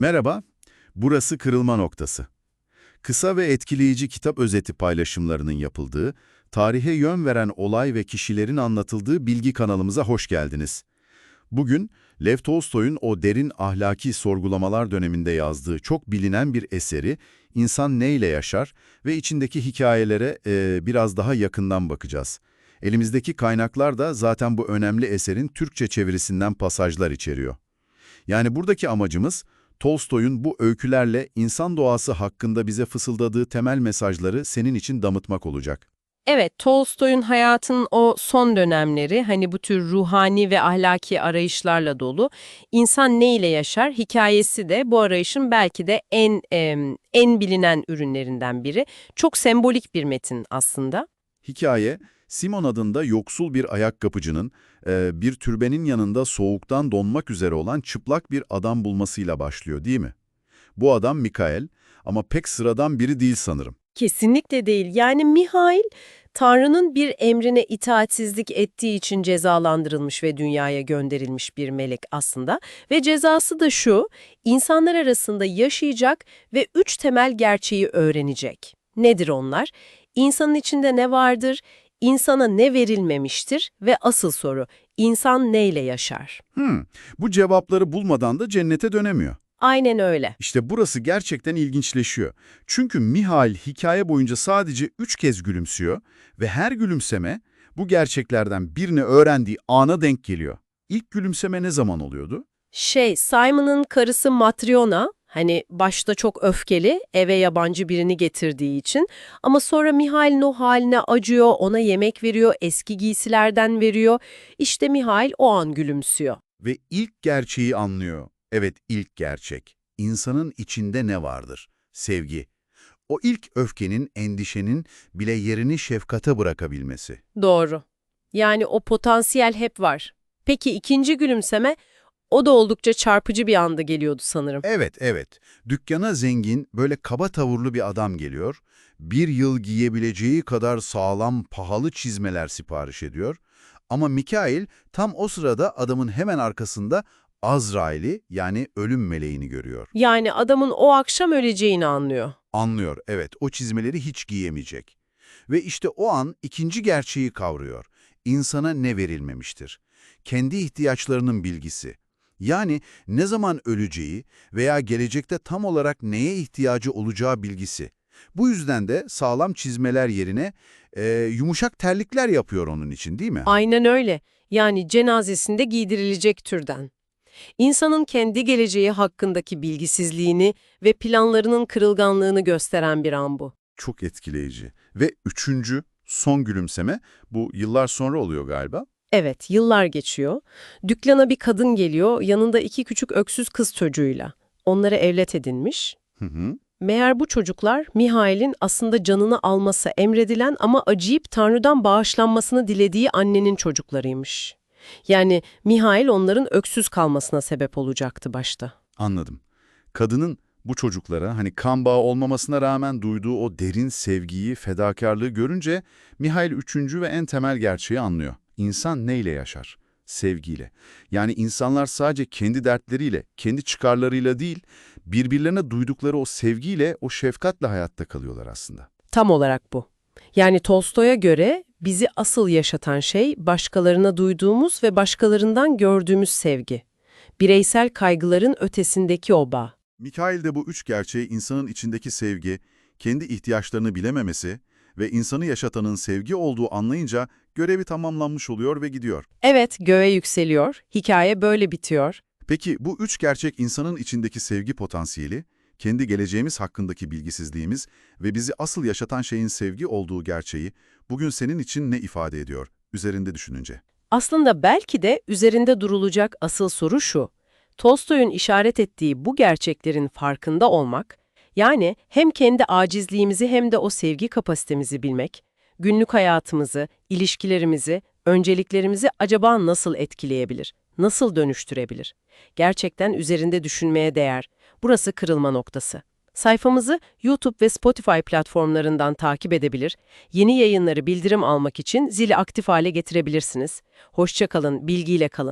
Merhaba, burası Kırılma Noktası. Kısa ve etkileyici kitap özeti paylaşımlarının yapıldığı, tarihe yön veren olay ve kişilerin anlatıldığı bilgi kanalımıza hoş geldiniz. Bugün, Lev Tolstoy'un o derin ahlaki sorgulamalar döneminde yazdığı çok bilinen bir eseri, İnsan Neyle Yaşar ve içindeki hikayelere e, biraz daha yakından bakacağız. Elimizdeki kaynaklar da zaten bu önemli eserin Türkçe çevirisinden pasajlar içeriyor. Yani buradaki amacımız, Tolstoy'un bu öykülerle insan doğası hakkında bize fısıldadığı temel mesajları senin için damıtmak olacak. Evet, Tolstoy'un hayatının o son dönemleri hani bu tür ruhani ve ahlaki arayışlarla dolu. İnsan ne ile yaşar hikayesi de bu arayışın belki de en en bilinen ürünlerinden biri. Çok sembolik bir metin aslında. Hikaye, Simon adında yoksul bir ayakkabıcının, e, bir türbenin yanında soğuktan donmak üzere olan çıplak bir adam bulmasıyla başlıyor değil mi? Bu adam Mikael ama pek sıradan biri değil sanırım. Kesinlikle değil. Yani Mihail, Tanrı'nın bir emrine itaatsizlik ettiği için cezalandırılmış ve dünyaya gönderilmiş bir melek aslında. Ve cezası da şu, insanlar arasında yaşayacak ve üç temel gerçeği öğrenecek. Nedir onlar? İnsanın içinde ne vardır? İnsana ne verilmemiştir? Ve asıl soru, insan neyle yaşar? Hmm, bu cevapları bulmadan da cennete dönemiyor. Aynen öyle. İşte burası gerçekten ilginçleşiyor. Çünkü Mihail hikaye boyunca sadece üç kez gülümsüyor ve her gülümseme bu gerçeklerden birini öğrendiği ana denk geliyor. İlk gülümseme ne zaman oluyordu? Şey, Simon'ın karısı Matryona, hani başta çok öfkeli, eve yabancı birini getirdiği için ama sonra Mihail'in o haline acıyor, ona yemek veriyor, eski giysilerden veriyor. İşte Mihail o an gülümsüyor. Ve ilk gerçeği anlıyor. Evet, ilk gerçek. İnsanın içinde ne vardır? Sevgi. O ilk öfkenin, endişenin bile yerini şefkate bırakabilmesi. Doğru. Yani o potansiyel hep var. Peki ikinci gülümseme, o da oldukça çarpıcı bir anda geliyordu sanırım. Evet, evet. Dükkana zengin, böyle kaba tavırlı bir adam geliyor. Bir yıl giyebileceği kadar sağlam, pahalı çizmeler sipariş ediyor. Ama Mikail tam o sırada adamın hemen arkasında Azrail'i yani ölüm meleğini görüyor. Yani adamın o akşam öleceğini anlıyor. Anlıyor, evet o çizmeleri hiç giyemeyecek. Ve işte o an ikinci gerçeği kavruyor. İnsana ne verilmemiştir? Kendi ihtiyaçlarının bilgisi. Yani ne zaman öleceği veya gelecekte tam olarak neye ihtiyacı olacağı bilgisi. Bu yüzden de sağlam çizmeler yerine e, yumuşak terlikler yapıyor onun için değil mi? Aynen öyle. Yani cenazesinde giydirilecek türden. İnsanın kendi geleceği hakkındaki bilgisizliğini ve planlarının kırılganlığını gösteren bir an bu. Çok etkileyici. Ve üçüncü, son gülümseme bu yıllar sonra oluyor galiba. Evet, yıllar geçiyor. Dükkana bir kadın geliyor, yanında iki küçük öksüz kız çocuğuyla. Onları evlet edinmiş. Hı hı. Meğer bu çocuklar Mihail'in aslında canını alması emredilen ama acıyıp Tanrı'dan bağışlanmasını dilediği annenin çocuklarıymış. Yani Mihail onların öksüz kalmasına sebep olacaktı başta. Anladım. Kadının bu çocuklara hani kan bağı olmamasına rağmen duyduğu o derin sevgiyi, fedakarlığı görünce Mihail üçüncü ve en temel gerçeği anlıyor. İnsan neyle yaşar? Sevgiyle. Yani insanlar sadece kendi dertleriyle, kendi çıkarlarıyla değil, birbirlerine duydukları o sevgiyle, o şefkatle hayatta kalıyorlar aslında. Tam olarak bu. Yani Tolstoy'a göre bizi asıl yaşatan şey başkalarına duyduğumuz ve başkalarından gördüğümüz sevgi. Bireysel kaygıların ötesindeki o bağ. Mikail de bu üç gerçeği insanın içindeki sevgi, kendi ihtiyaçlarını bilememesi ve insanı yaşatanın sevgi olduğu anlayınca görevi tamamlanmış oluyor ve gidiyor. Evet, göğe yükseliyor. Hikaye böyle bitiyor. Peki bu üç gerçek insanın içindeki sevgi potansiyeli, kendi geleceğimiz hakkındaki bilgisizliğimiz ve bizi asıl yaşatan şeyin sevgi olduğu gerçeği bugün senin için ne ifade ediyor üzerinde düşününce? Aslında belki de üzerinde durulacak asıl soru şu. Tolstoy'un işaret ettiği bu gerçeklerin farkında olmak, yani hem kendi acizliğimizi hem de o sevgi kapasitemizi bilmek, günlük hayatımızı, ilişkilerimizi, önceliklerimizi acaba nasıl etkileyebilir, nasıl dönüştürebilir? Gerçekten üzerinde düşünmeye değer. Burası kırılma noktası. Sayfamızı YouTube ve Spotify platformlarından takip edebilir, yeni yayınları bildirim almak için zili aktif hale getirebilirsiniz. Hoşça kalın, bilgiyle kalın.